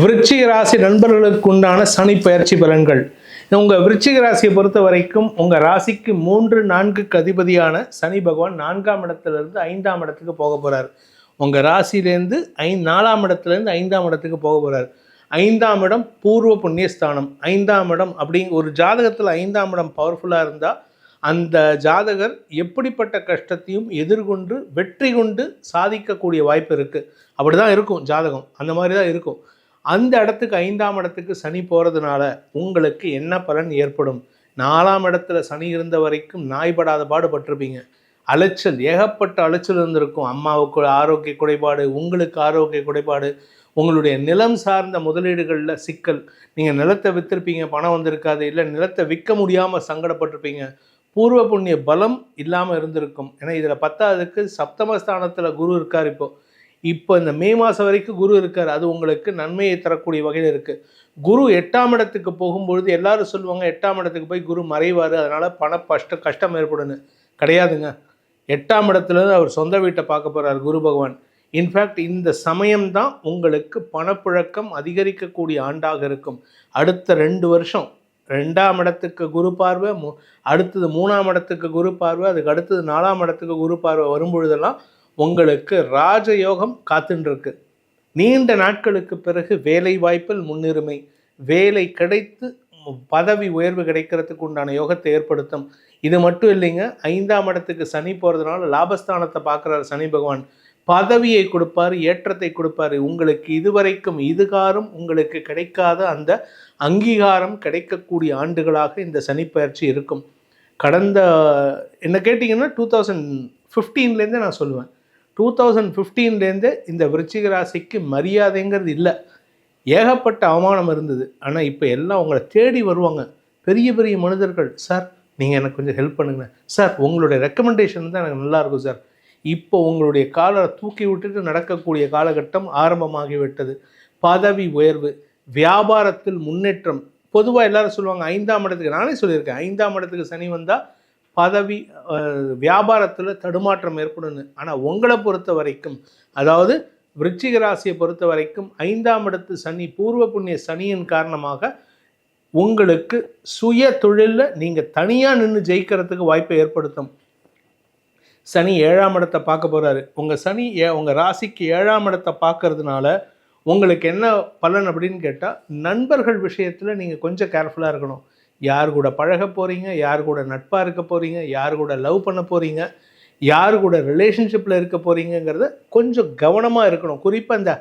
விருச்சிக ராசி நண்பர்களுக்கு உண்டான சனி பயிற்சி பலன்கள். உங்கள் விருச்சிக ராசியை பொறுத்த வரைக்கும் உங்கள் ராசிக்கு மூன்று நான்குக்கு அதிபதியான சனி பகவான் நான்காம் இடத்துலேருந்து ஐந்தாம் இடத்துக்கு போக போகிறார் உங்கள் ராசியிலேருந்து ஐ நாலாம் இடத்துலேருந்து ஐந்தாம் இடத்துக்கு போக போகிறார் ஐந்தாம் இடம் பூர்வ புண்ணியஸ்தானம். ஐந்தாம் இடம் அப்படிங்க ஒரு ஜாதகத்தில் ஐந்தாம் இடம் பவர்ஃபுல்லாக இருந்தால் அந்த ஜாதகர் எப்படிப்பட்ட கஷ்டத்தையும் எதிர்கொண்டு வெற்றி கொண்டு சாதிக்கக்கூடிய வாய்ப்பு இருக்குது அப்படி தான் இருக்கும் ஜாதகம். அந்த மாதிரி தான் இருக்கும். அந்த இடத்துக்கு ஐந்தாம் இடத்துக்கு சனி போகிறதுனால உங்களுக்கு என்ன பலன் ஏற்படும்? நாலாம் இடத்துல சனி இருந்த வரைக்கும் நாய்படாத பாடுபட்டிருப்பீங்க அலைச்சல் ஏகப்பட்ட அலைச்சல் இருந்திருக்கும். அம்மாவுக்கு ஆரோக்கிய குறைபாடு உங்களுக்கு ஆரோக்கிய குறைபாடு உங்களுடைய நிலம் சார்ந்த முதலீடுகளில் சிக்கல். நீங்கள் நிலத்தை விற்றுருப்பீங்க பணம் வந்திருக்காது இல்லை நிலத்தை விற்க முடியாமல் சங்கடப்பட்டிருப்பீங்க. பூர்வ புண்ணிய பலம் இல்லாமல் இருந்திருக்கும். ஏன்னா இதில் பத்தாவதுக்கு சப்தமஸ்தானத்தில் குரு இருக்கார் இப்போது இப்போ இந்த மே மாதம் வரைக்கும் குரு இருக்கார். அது உங்களுக்கு நன்மையை தரக்கூடிய வகையில் இருக்குது குரு எட்டாம் இடத்துக்கு போகும்பொழுது எல்லாரும் சொல்லுவாங்க எட்டாம் இடத்துக்கு போய் குரு மறைவார். அதனால் பண கஷ்ட கஷ்டம் ஏற்படுன்னு கிடையாதுங்க. எட்டாம் இடத்துலேருந்து அவர் சொந்த வீட்டை பார்க்க போகிறார் குரு பகவான். இன்ஃபேக்ட் இந்த சமயம்தான் உங்களுக்கு பணப்புழக்கம் அதிகரிக்கக்கூடிய ஆண்டாக இருக்கும். அடுத்த ரெண்டு வருஷம் ரெண்டாம் இடத்துக்கு குரு பார்வை மு அடுத்தது மூணாம் இடத்துக்கு குரு பார்வை அதுக்கு அடுத்தது நாலாம் இடத்துக்கு குரு பார்வை வரும்பொழுதெல்லாம் உங்களுக்கு ராஜயோகம் காத்துருக்கு நீண்ட நாட்களுக்கு பிறகு வேலை வாய்ப்பில் முன்னுரிமை வேலை கிடைத்து பதவி உயர்வு கிடைக்கிறதுக்கு உண்டான யோகத்தை ஏற்படுத்தும். இது மட்டும் இல்லைங்க ஐந்தாம் இடத்துக்கு சனி போகிறதுனால லாபஸ்தானத்தை பார்க்குறாரு சனி பகவான். பதவியை கொடுப்பாரு ஏற்றத்தை கொடுப்பாரு. உங்களுக்கு இதுவரைக்கும் இதுகாரம் உங்களுக்கு கிடைக்காத அந்த அங்கீகாரம் கிடைக்கக்கூடிய ஆண்டுகளாக இந்த சனி பயிற்சி இருக்கும். கடந்த என்ன கேட்டிங்கன்னா டூ தௌசண்ட் ஃபிஃப்டீன்லேருந்தே நான் சொல்லுவேன். டூ தௌசண்ட் ஃபிஃப்டீன்லேருந்தே இந்த விருச்சிக ராசிக்கு மரியாதைங்கிறது இல்லை. ஏகப்பட்ட அவமானம் இருந்தது. ஆனால் இப்போ எல்லாம் உங்களை தேடி வருவாங்க. பெரிய பெரிய மனிதர்கள் சார் நீங்கள் எனக்கு கொஞ்சம் ஹெல்ப் பண்ணுங்க. சார் உங்களுடைய ரெக்கமெண்டேஷன் தான் எனக்கு நல்லாயிருக்கும் சார். இப்போ உங்களுடைய காலை தூக்கி விட்டுட்டு நடக்கக்கூடிய காலகட்டம் ஆரம்பமாகிவிட்டது. பதவி உயர்வு வியாபாரத்தில் முன்னேற்றம் பொதுவாக எல்லாரும் சொல்லுவாங்க ஐந்தாம் இடத்துக்கு. நானே சொல்லியிருக்கேன் ஐந்தாம் இடத்துக்கு சனி வந்தால் பதவி வியாபாரத்தில் தடுமாற்றம் ஏற்படும் ஆனால் உங்களை பொறுத்த வரைக்கும் அதாவது விருச்சிக ராசியை பொறுத்த வரைக்கும் ஐந்தாம் இடத்து சனி பூர்வ புண்ணிய சனியின் காரணமாக உங்களுக்கு சுய தொழிலில் நீங்கள் தனியாக நின்று ஜெயிக்கிறதுக்கு வாய்ப்பை ஏற்படுத்தும். சனி ஏழாம் இடத்தை பார்க்க போகிறாரு உங்கள் சனி ஏ உங்கள் ராசிக்கு ஏழாம் இடத்தை பார்க்கறதுனால உங்களுக்கு என்ன பலன் அப்படின்னு கேட்டால் நண்பர்கள் விஷயத்தில் நீங்கள் கொஞ்சம் கேர்ஃபுல்லாக இருக்கணும். யார் கூட பழக போகிறீங்க யார் கூட நட்பாக இருக்க போகிறீங்க யார் கூட லவ் பண்ண போகிறீங்க யார் கூட ரிலேஷன்ஷிப்பில் இருக்க போகிறீங்கிறத கொஞ்சம் கவனமாக இருக்கணும். குறிப்பாக இந்த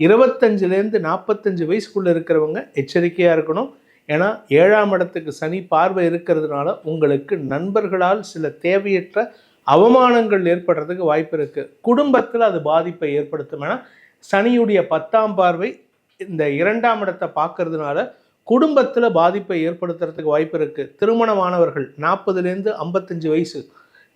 இருபத்தஞ்சிலேருந்து நாற்பத்தஞ்சு வயசுக்குள்ளே இருக்கிறவங்க எச்சரிக்கையாக இருக்கணும். ஏன்னா ஏழாம் இடத்துக்கு சனி பார்வை இருக்கிறதுனால உங்களுக்கு நண்பர்களால் சில தேவையற்ற அவமானங்கள் ஏற்படுறதுக்கு வாய்ப்பு இருக்குது குடும்பத்தில் அது பாதிப்பை ஏற்படுத்தும். ஏன்னா சனியுடைய பத்தாம் பார்வை இந்த இரண்டாம் இடத்தை பார்க்கறதுனால குடும்பத்தில் பாதிப்பை ஏற்படுத்துறதுக்கு வாய்ப்பு இருக்குது திருமணமானவர்கள் நாற்பதுலேருந்து ஐம்பத்தஞ்சு வயசு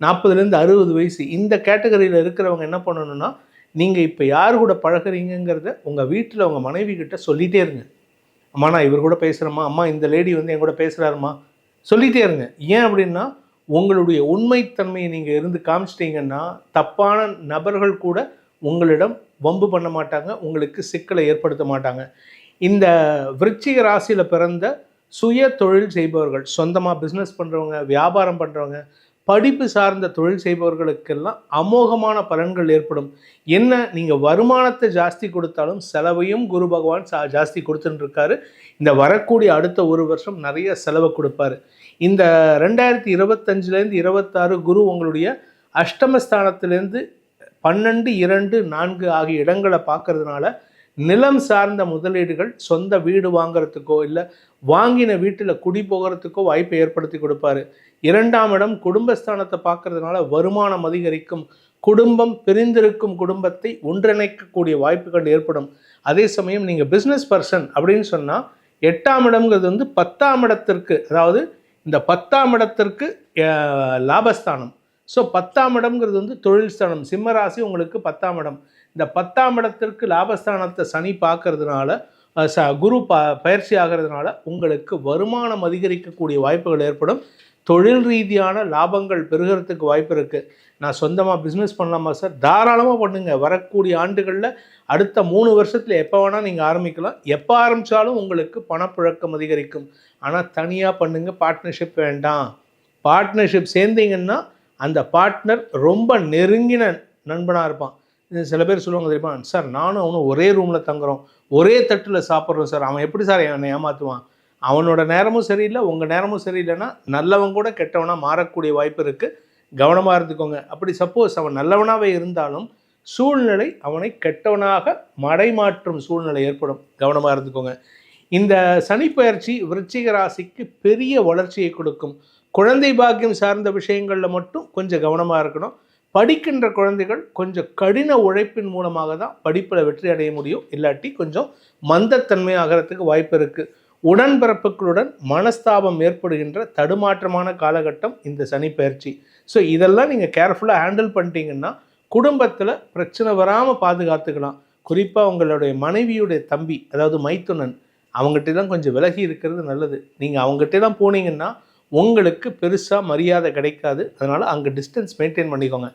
நாற்பதுலேருந்து அறுபது வயசு இந்த கேட்டகரியில் இருக்கிறவங்க என்ன பண்ணணும்னா நீங்கள் இப்போ யார் கூட பழகிறீங்கிறத உங்கள் வீட்டில் உங்கள் மனைவி கிட்ட சொல்லிகிட்டே இருங்க. அம்மா நான் இவர் கூட பேசுகிறேம்மா அம்மா இந்த லேடி வந்து என் கூட பேசுகிறாருமா சொல்லிகிட்டே இருங்க. ஏன் அப்படின்னா உங்களுடைய உண்மைத்தன்மையை நீங்கள் இருந்து காமிச்சிட்டிங்கன்னா தப்பான நபர்கள் கூட உங்களிடம் வம்பு பண்ண மாட்டாங்க உங்களுக்கு சிக்கலை ஏற்படுத்த மாட்டாங்க. இந்த விருச்சிக ராசியில் பிறந்த சுய தொழில் செய்பவர்கள் சொந்தமாக பிஸ்னஸ் பண்ணுறவங்க வியாபாரம் பண்ணுறவங்க படிப்பு சார்ந்த தொழில் செய்பவர்களுக்கெல்லாம் அமோகமான பலன்கள் ஏற்படும். என்ன? நீங்கள் வருமானத்தை ஜாஸ்தி கொடுத்தாலும் செலவையும் குரு பகவான் சா ஜாஸ்தி கொடுத்துட்டுருக்காரு. இந்த வரக்கூடிய அடுத்த ஒரு வருஷம் நிறைய செலவை கொடுப்பாரு. இந்த ரெண்டாயிரத்தி இருபத்தஞ்சிலேருந்து இருபத்தாறு குரு உங்களுடைய அஷ்டமஸ்தானத்திலேருந்து பன்னெண்டு இரண்டு நான்கு ஆகிய இடங்களை பார்க்கறதுனால நிலம் சார்ந்த முதலீடுகள் சொந்த வீடு வாங்கிறதுக்கோ இல்லை வாங்கின வீட்டில் குடி போகிறதுக்கோ வாய்ப்பை ஏற்படுத்தி கொடுப்பாரு. இரண்டாம் இடம் குடும்பஸ்தானத்தை பார்க்கறதுனால வருமானம் அதிகரிக்கும். குடும்பம் பிரிந்திருக்கும் குடும்பத்தை ஒன்றிணைக்கக்கூடிய வாய்ப்புகள் ஏற்படும். அதே சமயம் நீங்கள் பிஸ்னஸ் பர்சன் அப்படின்னு சொன்னால் எட்டாம் இடம்ங்கிறது வந்து பத்தாம் இடத்திற்கு அதாவது இந்த பத்தாம் இடத்திற்கு லாபஸ்தானம். ஸோ பத்தாம் இடம்ங்கிறது வந்து தொழில் ஸ்தானம். சிம்மராசி உங்களுக்கு பத்தாம் இடம். இந்த பத்தாம் இடத்திற்கு லாபஸ்தானத்தை சனி பார்க்கறதுனால ச குரு ப பயிற்சி ஆகிறதுனால உங்களுக்கு வருமானம் அதிகரிக்கக்கூடிய வாய்ப்புகள் ஏற்படும். தொழில் ரீதியான லாபங்கள் பெருகிறதுக்கு வாய்ப்பு இருக்குது நான் சொந்தமாக பிஸ்னஸ் பண்ணலாமா சார் தாராளமாக பண்ணுங்கள் வரக்கூடிய ஆண்டுகளில் அடுத்த மூணு வருஷத்தில் எப்போ வேணால் நீங்கள் ஆரம்பிக்கலாம். எப்போ ஆரம்பித்தாலும் உங்களுக்கு பணப்புழக்கம் அதிகரிக்கும். ஆனால் தனியாக பண்ணுங்கள் பார்ட்னர்ஷிப் வேண்டாம். பார்ட்னர்ஷிப் சேர்ந்தீங்கன்னா அந்த பார்ட்னர் ரொம்ப நெருங்கின நண்பனாக இருப்பான். சில பேர் சொல்லுவாங்க தெரியுமா சார் நானும் அவனும் ஒரே ரூமில் தங்குறோம். ஒரே தட்டில் சாப்பிட்றோம் சார். அவன் எப்படி சார் என்னை ஏமாற்றுவான் அவனோட நேரமும் சரியில்லை உங்கள் நேரமும் சரியில்லைன்னா நல்லவன் கூட கெட்டவனாக மாறக்கூடிய வாய்ப்பு இருக்குது கவனமாக இருந்துக்கோங்க. அப்படி சப்போஸ் அவன் நல்லவனாகவே இருந்தாலும் சூழ்நிலை அவனை கெட்டவனாக மடைமாற்றும் சூழ்நிலை ஏற்படும். கவனமாக இருந்துக்கோங்க. இந்த சனிப்பெயர்ச்சி விருச்சிக ராசிக்கு பெரிய வளர்ச்சியை கொடுக்கும். குழந்தை பாக்கியம் சார்ந்த விஷயங்களில் மட்டும் கொஞ்சம் கவனமாக இருக்கணும். படிக்கின்ற குழந்தைகள் கொஞ்சம் கடின உழைப்பின் மூலமாக தான் படிப்பில் வெற்றி அடைய முடியும். இல்லாட்டி கொஞ்சம் மந்தத்தன்மை ஆகிறதுக்கு வாய்ப்பு இருக்குது உடன்பிறப்புகளுடன் மனஸ்தாபம் ஏற்படுகின்ற தடுமாற்றமான காலகட்டம் இந்த சனி பயிற்சி. ஸோ இதெல்லாம் நீங்கள் கேர்ஃபுல்லாக ஹேண்டில் பண்ணிட்டீங்கன்னா குடும்பத்தில் பிரச்சனை வராமல் பாதுகாத்துக்கலாம். குறிப்பாக உங்களுடைய மனைவியுடைய தம்பி அதாவது மைத்துனன் அவங்ககிட்ட தான் கொஞ்சம் விலகி இருக்கிறது நல்லது. நீங்கள் அவங்ககிட்ட தான் போனீங்கன்னா உங்களுக்கு பெருசாக மரியாதை கிடைக்காது. அதனால் அங்கே டிஸ்டன்ஸ் மெயின்டைன் பண்ணிக்கோங்க.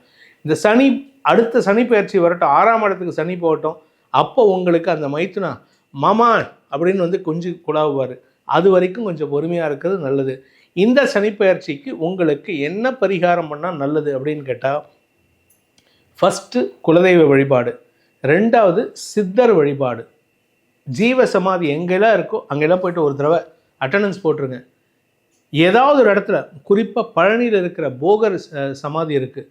இந்த சனி அடுத்த சனி பயிற்சி வரட்டும். ஆறாம் இடத்துக்கு சனி போகட்டும். அப்போ உங்களுக்கு அந்த மைத்துனா மமான் அப்படின்னு வந்து கொஞ்சம் குழாவுவார். அது வரைக்கும் கொஞ்சம் பொறுமையாக இருக்கிறது நல்லது. இந்த சனிப்பெயர்ச்சிக்கு உங்களுக்கு என்ன பரிகாரம் பண்ணால் நல்லது அப்படின்னு கேட்டால் ஃபஸ்ட்டு குலதெய்வ வழிபாடு. ரெண்டாவது சித்தர் வழிபாடு. ஜீவ சமாதி எங்கெல்லாம் இருக்கோ அங்கெல்லாம் போயிட்டு ஒரு தடவை அட்டண்டன்ஸ் போட்டுருங்க. ஏதாவது ஒரு இடத்துல குறிப்பாக பழனியில் இருக்கிற போகர் சமாதி இருக்குது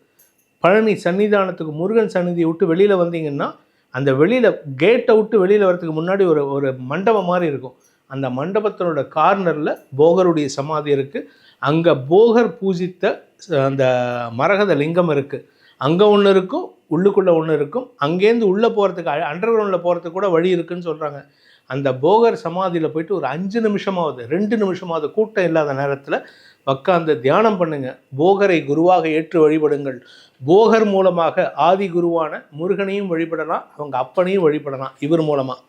பழனி சன்னிதானத்துக்கு முருகன் சன்னிதியை விட்டு வெளியில் வந்தீங்கன்னா அந்த வெளியில் கேட்டை விட்டு வெளியில் வரதுக்கு முன்னாடி ஒரு ஒரு மண்டபம் மாதிரி இருக்கும். அந்த மண்டபத்தினோட கார்னரில் போகருடைய சமாதி இருக்குது அங்கே போகர் பூஜித்த அந்த மரகத லிங்கம் இருக்குது அங்கே ஒன்று இருக்கும் உள்ளுக்குள்ளே ஒன்று இருக்கும். அங்கேருந்து உள்ளே போகிறதுக்கு அண்டர் கிரவுண்டில் போகிறதுக்கு கூட வழி இருக்குதுன்னு சொல்கிறாங்க அந்த போகர் சமாதியில் போயிட்டு ஒரு அஞ்சு நிமிஷமாவது ரெண்டு நிமிஷமாவது கூட்டம் இல்லாத நேரத்தில் உட்காந்து தியானம் பண்ணுங்க. போகரை குருவாக ஏற்று வழிபடுங்கள். போகர் மூலமாக ஆதி குருவான முருகனையும் வழிபடலாம் அவங்க அப்பனையும் வழிபடலாம் இவர் மூலமாக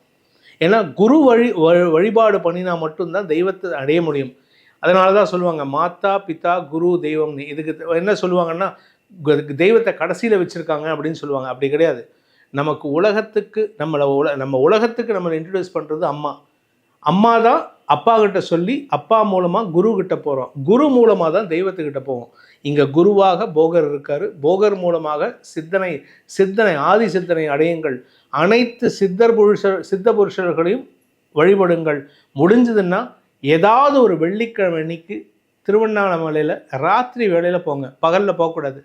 ஏன்னா குரு வழி வழிபாடு பண்ணினா மட்டும்தான் தெய்வத்தை அடைய முடியும். அதனால தான் சொல்லுவாங்க மாதா பிதா குரு தெய்வம்னு. இதுக்கு த- என்ன சொல்லுவாங்கன்னா தெய்வத்தை கடைசியில் வச்சுருக்காங்க அப்படின்னு சொல்லுவாங்க. அப்படி கிடையாது. நமக்கு உலகத்துக்கு நம்மளை உல நம்ம உலகத்துக்கு நம்மளை இன்ட்ரடியூஸ் பண்ணுறது அம்மா. அம்மா தான் அப்பா கிட்ட சொல்லி அப்பா மூலமாக குரு கிட்ட போகிறோம் குரு மூலமாக தான் தெய்வத்துக்கிட்ட போவோம். இங்கே குருவாக போகர் இருக்கார். போகர் மூலமாக சித்தனை சித்தனை ஆதி சித்தனை அடையுங்கள். அனைத்து சித்தர் புருஷர் சித்த புருஷர்களையும் வழிபடுங்கள். முடிஞ்சதுன்னா ஏதாவது ஒரு வெள்ளிக்கிழமை அன்னைக்கு திருவண்ணாமலையில் ராத்திரி வேலையில் போங்க. பகலில் போகக்கூடாது.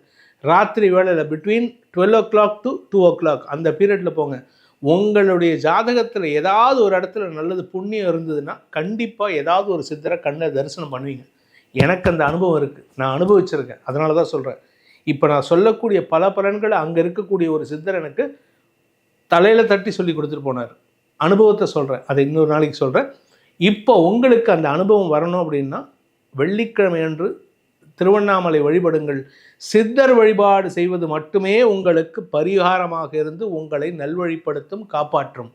ராத்திரி வேளையில் between twelve o'clock to two o'clock அந்த பீரியடில் போங்க. உங்களுடைய ஜாதகத்தில் ஏதாவது ஒரு இடத்துல நல்லது புண்ணியம் இருந்ததுன்னா கண்டிப்பாக ஏதாவது ஒரு சித்தரை கண்ணை தரிசனம் பண்ணுவீங்க. எனக்கு அந்த அனுபவம் இருக்குது நான் அனுபவிச்சிருக்கேன். அதனால தான் சொல்கிறேன் இப்போ நான் சொல்லக்கூடிய பல பலன்களை அங்கே இருக்கக்கூடிய ஒரு சித்தர் எனக்கு தலையில் தட்டி சொல்லி கொடுத்துட்டு போனார். அனுபவத்தை சொல்கிறேன் அதை இன்னொரு நாளைக்கு சொல்கிறேன் இப்போ உங்களுக்கு அந்த அனுபவம் வரணும் அப்படின்னா வெள்ளிக்கிழமை அன்று திருவண்ணாமலை வழிபடுங்கள். சித்தர் வழிபாடு செய்வது மட்டுமே உங்களுக்கு பரிகாரமாக இருந்து உங்களை நல்வழிப்படுத்தும் காப்பாற்றும்.